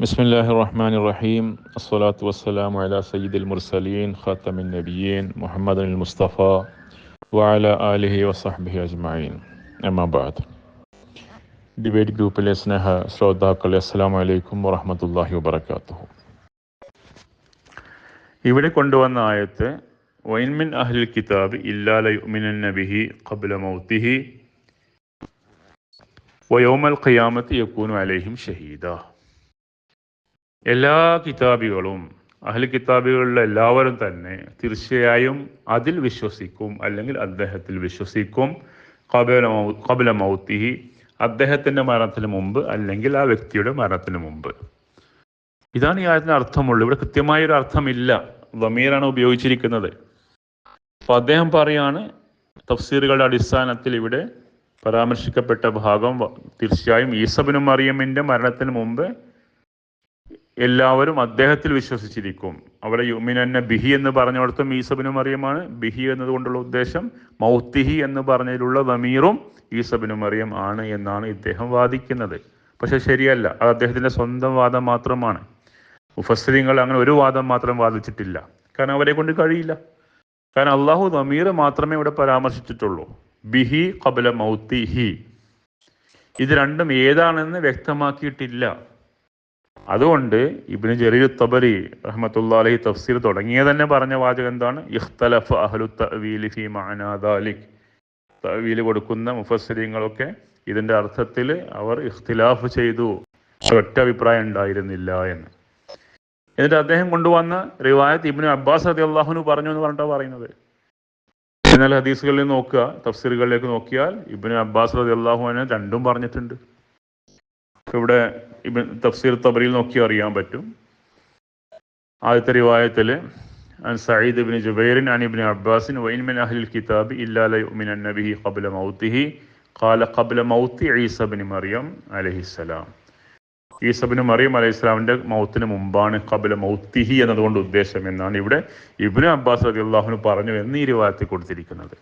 بسم الله الرحمن الرحيم الصلاة والسلام على سيد المرسلين خاتم النبيين محمد المصطفى وعلى آله وصحبه أجمعين أما بعد debate ഗ്രൂപ്പിലെ സ്നേഹ ശ്രോതാക്കളെ അസ്സാം വലൈക്കും വറഹമത്തല്ലാഹി വബർക്കാത്തു ഇവിടെ കൊണ്ടുവന്ന ആയത്ത് വൈൻമിൻ അഹ്ലിൽ കിതാബ് ഇല്ലാല യുമിനൻ നബിഹി ഖബ്ല മൗത്തിഹി വയോമൽ ഖിയാമത്ത് യക്കൂനു അലൈഹിം ഷഹീദ എല്ലാ കിതാബികളും അഹ്ലി കിതാബികളിലെ എല്ലാവരും തന്നെ തീർച്ചയായും അതിൽ വിശ്വസിക്കും അല്ലെങ്കിൽ അദ്ദേഹത്തിൽ വിശ്വസിക്കും. കബല കബല മൗത്തിഹി അദ്ദേഹത്തിന്റെ മരണത്തിന് മുമ്പ് അല്ലെങ്കിൽ ആ വ്യക്തിയുടെ മരണത്തിന് മുമ്പ്. ഇതാണ് ഈ ആയത്തിന് അർത്ഥമുള്ളൂ. ഇവിടെ കൃത്യമായൊരു അർത്ഥമില്ല. വമീറാണ് ഉപയോഗിച്ചിരിക്കുന്നത്. അപ്പോൾ അദ്ദേഹം പറയാണ് തഫ്സീറുകളുടെ അടിസ്ഥാനത്തിൽ ഇവിടെ പരാമർശിക്കപ്പെട്ട ഭാഗം തീർച്ചയായും ഈസബിനും മറിയമ്മിന്റെ മരണത്തിന് മുമ്പ് എല്ലാവരും അദ്ദേഹത്തിൽ വിശ്വസിച്ചിരിക്കും. അവിടെ യുമിനന്നെ ബിഹി എന്ന് പറഞ്ഞിടത്തും ഈസബിനും മറിയമാണ്. ബിഹി എന്നതുകൊണ്ടുള്ള ഉദ്ദേശം മൗത്തിഹി എന്ന് പറഞ്ഞതിലുള്ള വമീറും ഈസബിനും മറിയം ആണ് എന്നാണ് ഇദ്ദേഹം വാദിക്കുന്നത്. പക്ഷെ ശരിയല്ല അത് അദ്ദേഹത്തിന്റെ സ്വന്തം വാദം മാത്രമാണ്. മുഫസ്ലിങ്ങൾ അങ്ങനെ ഒരു വാദം മാത്രം വാദിച്ചിട്ടില്ല. കാരണം അവരെ കൊണ്ട് കഴിയില്ല. കാരണം അള്ളാഹു നമീർ മാത്രമേ ഇവിടെ പരാമർശിച്ചിട്ടുള്ളൂ. ബിഹി കബല മൗത്തിഹി. ഇത് രണ്ടും ഏതാണെന്ന് വ്യക്തമാക്കിയിട്ടില്ല. അതുകൊണ്ട് ഇബിന് ജരീർ തബരി റഹ്മത്തുള്ള അലഹി തഫ്സീർ തുടങ്ങിയ തന്നെ പറഞ്ഞ വാചകം എന്താണ്? ഇഖ്തലഫ് അഹ്ലു തഅവീലി ഫീ തവീൽ ദാലിക്. തഅവീൽ കൊടുക്കുന്ന മുഫസ്സിരിങ്ങളൊക്കെ ഇതിന്റെ അർത്ഥത്തിൽ അവർ ഇഖ്തിലാഫ് ചെയ്തു. ഒറ്റ അഭിപ്രായം ഉണ്ടായിരുന്നില്ല എന്ന്. എന്നിട്ട് അദ്ദേഹം കൊണ്ടുവന്ന റിവായത്ത് ഇബിന് അബ്ബാസ് അതി അള്ളാഹുനു പറഞ്ഞു എന്ന് പറഞ്ഞിട്ടാണ് പറയുന്നത്. എന്നാൽ ഹദീസുകളിൽ നോക്കുക തഫ്സീറുകളിലേക്ക് നോക്കിയാൽ ഇബിന് അബ്ബാസ് റതി അള്ളാഹുവിനെ രണ്ടും പറഞ്ഞിട്ടുണ്ട്. ഇവിടെ ഇബ്ൻ തഫ്സീർ തബറിയിൽ നോക്കി അറിയാൻ പറ്റും ആദ്യത്തെ റിവായത്തിൽ عن سعيد بن جبير عن ابن عباس وإن من أهل الكتاب إلا ليؤمنن به قبل موته قال قبل موت عيسى بن مريم عليه السلام ഈസബിന് മറിയം അലൈഹി ഇസ്ലാമിന്റെ മൗത്തിന് മുമ്പാണ് കബല മൗത്തിഹി എന്നതുകൊണ്ട് ഉദ്ദേശം എന്നാണ് ഇവിടെ ഇബ്നു അബ്ബാസ് റതി അള്ളാഹുന് പറഞ്ഞു എന്ന് ഈ റിവായത്തിൽ കൊടുത്തിരിക്കുന്നത്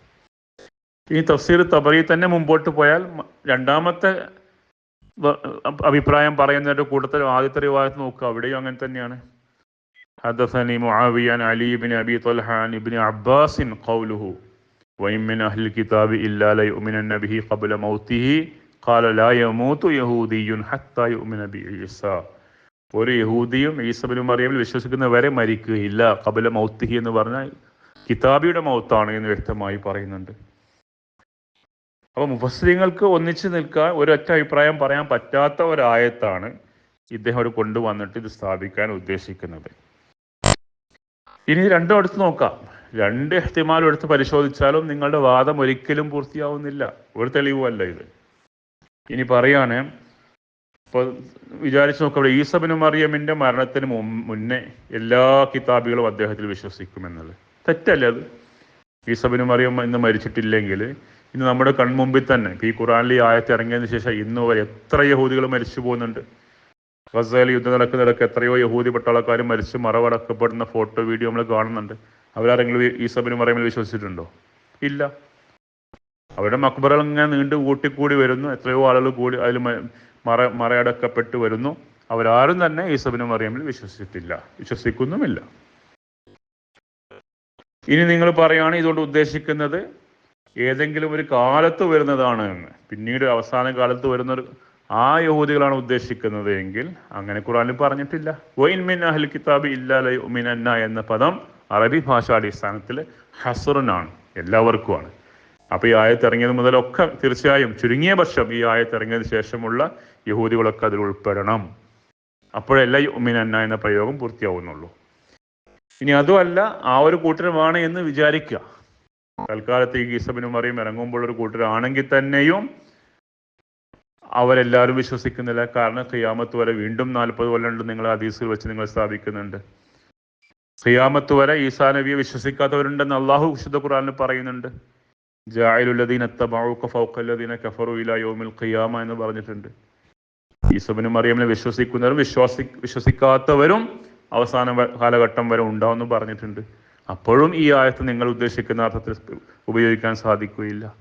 ഈ തഫ്സീർ തബറി തന്നെ മുമ്പോട്ട് പോയാൽ മ- രണ്ടാമത്തെ വ- അഭിപ്രായം പറയുന്നതിന്റെ കൂട്ടത്തിൽ ആദ്യത്തെ റിവായത്ത് നോക്കുക അവിടെയും അങ്ങനെ തന്നെയാണ് حدثني معاوية عن علي بن أبي طلحة عن ابن عباس قوله وإن من أهل الكتاب إلا ليؤمنن به قبل موته قال لا يموت يهودي حتى يؤمن بعيسى ഒരു യഹൂദിയും ഈസബിനും മറിയമിൽ വിശ്വസിക്കുന്നവരെ മരിക്കുകയില്ല കബല മൗത്തിഹി എന്ന് പറഞ്ഞാൽ കിതാബിയുടെ മൗത്താണ് എന്ന് വ്യക്തമായി പറയുന്നുണ്ട് അപ്പൊ മുഫസ്ലിങ്ങൾക്ക് ഒന്നിച്ച് നിൽക്കാൻ ഒരൊറ്റ അഭിപ്രായം പറയാൻ പറ്റാത്ത ഒരായത്താണ് ഇദ്ദേഹം ഒരു കൊണ്ടുവന്നിട്ട് ഇത് സ്ഥാപിക്കാൻ ഉദ്ദേശിക്കുന്നത്. ഇനി രണ്ടും എടുത്ത് നോക്കാം. രണ്ട് എഹ്തിമാലും എടുത്ത് പരിശോധിച്ചാലും നിങ്ങളുടെ വാദം ഒരിക്കലും പൂർത്തിയാവുന്നില്ല. ഒരു തെളിവുമല്ല ഇത്. ഇനി പറയാണ് ഇപ്പോൾ വിചാരിച്ചു നോക്കാം ഇവിടെ ഈസബിന് മറിയമിന്റെ മരണത്തിന് മുന്നേ എല്ലാ കിതാബികളും അദ്ദേഹത്തിൽ വിശ്വസിക്കുമെന്നുള്ളത് തെറ്റല്ലേ അത്? ഈസബിന് മറിയം ഇന്ന് മരിച്ചിട്ടില്ലെങ്കിൽ ഇന്ന് നമ്മുടെ കൺമുമ്പിൽ തന്നെ ഈ ഖുറാനിലെ ഈ ആയത്ത് ഇറങ്ങിയതിന് ശേഷം ഇന്ന് വരെ എത്ര യഹൂദികൾ മരിച്ചു പോകുന്നുണ്ട്. ഗസയിൽ യുദ്ധം നടക്കുന്നിടക്ക് എത്രയോ യഹൂദി പട്ടാളക്കാർ മരിച്ച് മറവടക്കപ്പെടുന്ന ഫോട്ടോ വീഡിയോ നമ്മൾ കാണുന്നുണ്ട്. അവരാരെങ്കിലും ഈ- സബിന് പറയുമ്പോൾ വിശ്വസിച്ചിട്ടുണ്ടോ? ഇല്ല. അവരുടെ മക്ബറകൾ ഇങ്ങനെ നീണ്ടു കൂട്ടിക്കൂടി വരുന്നു. എത്രയോ ആളുകൾ കൂടി അതിൽ മറ മറയടക്കപ്പെട്ട് വരുന്നു. അവരാരും തന്നെ ഈസബിന് മറിയമ്മിൽ വിശ്വസിച്ചിട്ടില്ല. വിശ്വസിക്കുന്നുമില്ല. ഇനി നിങ്ങൾ പറയുകയാണ് ഇതുകൊണ്ട് ഉദ്ദേശിക്കുന്നത് ഏതെങ്കിലും ഒരു കാലത്ത് വരുന്നതാണ്. എന്ന് പിന്നീട് അവസാന കാലത്ത് വരുന്ന ആ യഹൂദികളാണ് ഉദ്ദേശിക്കുന്നത് എങ്കിൽ അങ്ങനെ ഖുറാനിൽ പറഞ്ഞിട്ടില്ല. വൈൻമിൻ മിൻ അഹ്ൽ കിതാബ് ഇല്ലാല മിനന്ന എന്ന പദം അറബി ഭാഷാടിസ്ഥാനത്തിൽ ഹസറിനാണ് എല്ലാവർക്കുമാണ്. അപ്പോൾ ഈ ആയത്ത് ഇറങ്ങിയത് മുതലൊക്കെ തീർച്ചയായും ചുരുങ്ങിയ പക്ഷം ഈ ആയത്ത് ഇറങ്ങിയതിന് ശേഷമുള്ള യഹൂദികളൊക്കെ അതിൽ ഉൾപ്പെടണം. അപ്പോഴല്ല ഉമിനന്ന എന്ന പ്രയോഗം പൂർത്തിയാവുന്നുള്ളൂ. ഇനി അതുമല്ല ആ ഒരു കൂട്ടരമാണ് എന്ന് വിചാരിക്കുക. തൽക്കാലത്ത് ഈ ഗീസബിനും മറിയും ഇറങ്ങുമ്പോൾ ഒരു കൂട്ടരാണെങ്കിൽ തന്നെയും അവരെല്ലാവരും വിശ്വസിക്കുന്നില്ല. കാരണം ഖിയാമത്ത് വരെ വീണ്ടും നാൽപ്പത് കൊല്ലമുണ്ട് നിങ്ങൾ ഹദീസിൽ വെച്ച് നിങ്ങൾ സ്ഥാപിക്കുന്നുണ്ട്. ഖിയാമത്ത് വരെ ഈസാ നബിയെ വിശ്വസിക്കാത്തവരുണ്ടെന്ന് അള്ളാഹു വിശുദ്ധ ഖുറാനിൽ പറയുന്നുണ്ട്. ജായിലുല്ലദീന തബഊക ഫൗഖല്ലദീന കഫറു ഇലാ ഖിയാമ എന്ന് പറഞ്ഞിട്ടുണ്ട്. ഈസബിനും മറിയമിനെ വിശ്വസിക്കുന്നവരും വിശ്വാസി വിശ്വസിക്കാത്തവരും അവസാന കാലഘട്ടം വരെ ഉണ്ടാവുമെന്ന് പറഞ്ഞിട്ടുണ്ട്. അപ്പോഴും ഈ ആയത്ത് നിങ്ങൾ ഉദ്ദേശിക്കുന്ന അർത്ഥത്തിൽ ഉപയോഗിക്കാൻ സാധിക്കുകയില്ല.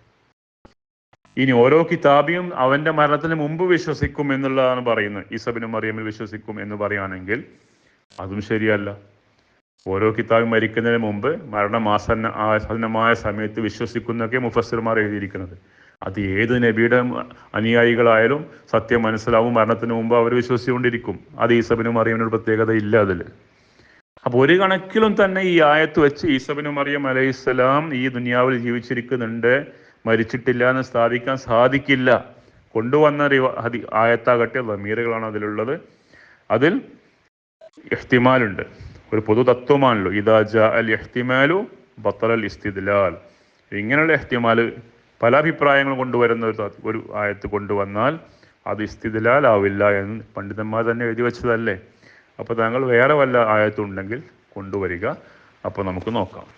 ഇനി ഓരോ കിതാബിയും അവന്റെ മരണത്തിന് മുമ്പ് വിശ്വസിക്കും എന്നുള്ളതാണ് പറയുന്നത്. ഈസബിനും മറിയമിൽ വിശ്വസിക്കും എന്ന് പറയുകയാണെങ്കിൽ അതും ശരിയല്ല. ഓരോ കിതാബും മരിക്കുന്നതിന് മുമ്പ് മരണമാസന്ന ആസന്നമായ സമയത്ത് വിശ്വസിക്കുന്നൊക്കെ മുഫസ്സിർമാർ എഴുതിയിരിക്കുന്നത്. അത് ഏത് നബിയുടെ അനുയായികളായാലും സത്യം മനസ്സിലാവും. മരണത്തിന് മുമ്പ് അവർ വിശ്വസിച്ചുകൊണ്ടിരിക്കും. അത് ഈസബിനും മറിയമിനൊരു പ്രത്യേകത ഇല്ല അതിൽ. അപ്പോൾ ഒരു കണക്കിലും തന്നെ ഈ ആയത്ത് വെച്ച് ഈസബിനു മറിയം അലൈഹിസ്സലാം ഈ ദുനിയാവിൽ ജീവിച്ചിരിക്കുന്നുണ്ട്. മരിച്ചിട്ടില്ല എന്ന് സ്ഥാപിക്കാൻ സാധിക്കില്ല. കൊണ്ടുവന്ന ഹദി ആയത്താകട്ടെ ലമീറുകളാണ് അതിലുള്ളത്. അതിൽ ഇഹ്തിമാലുണ്ട്. ഒരു പൊതു തത്വമാണല്ലോ ഇദാജ അൽ ഇഹ്തിമാലു ബത്തൽ ഇസ്തിദ്ലാൽ. ഇങ്ങനെയുള്ള ഇഹ്തിമാൽ പല അഭിപ്രായങ്ങൾ കൊണ്ടുവരുന്ന ഒരു ഒരു ആയത്ത് കൊണ്ടുവന്നാൽ അത് ഇസ്തിദ്ലാൽ ആവില്ല എന്ന് പണ്ഡിതന്മാർ തന്നെ എഴുതി വെച്ചതല്ലേ? അപ്പോൾ താങ്കൾ വേറെ വല്ല ആയത്തുണ്ടെങ്കിൽ കൊണ്ടുവരിക. അപ്പോൾ നമുക്ക് നോക്കാം.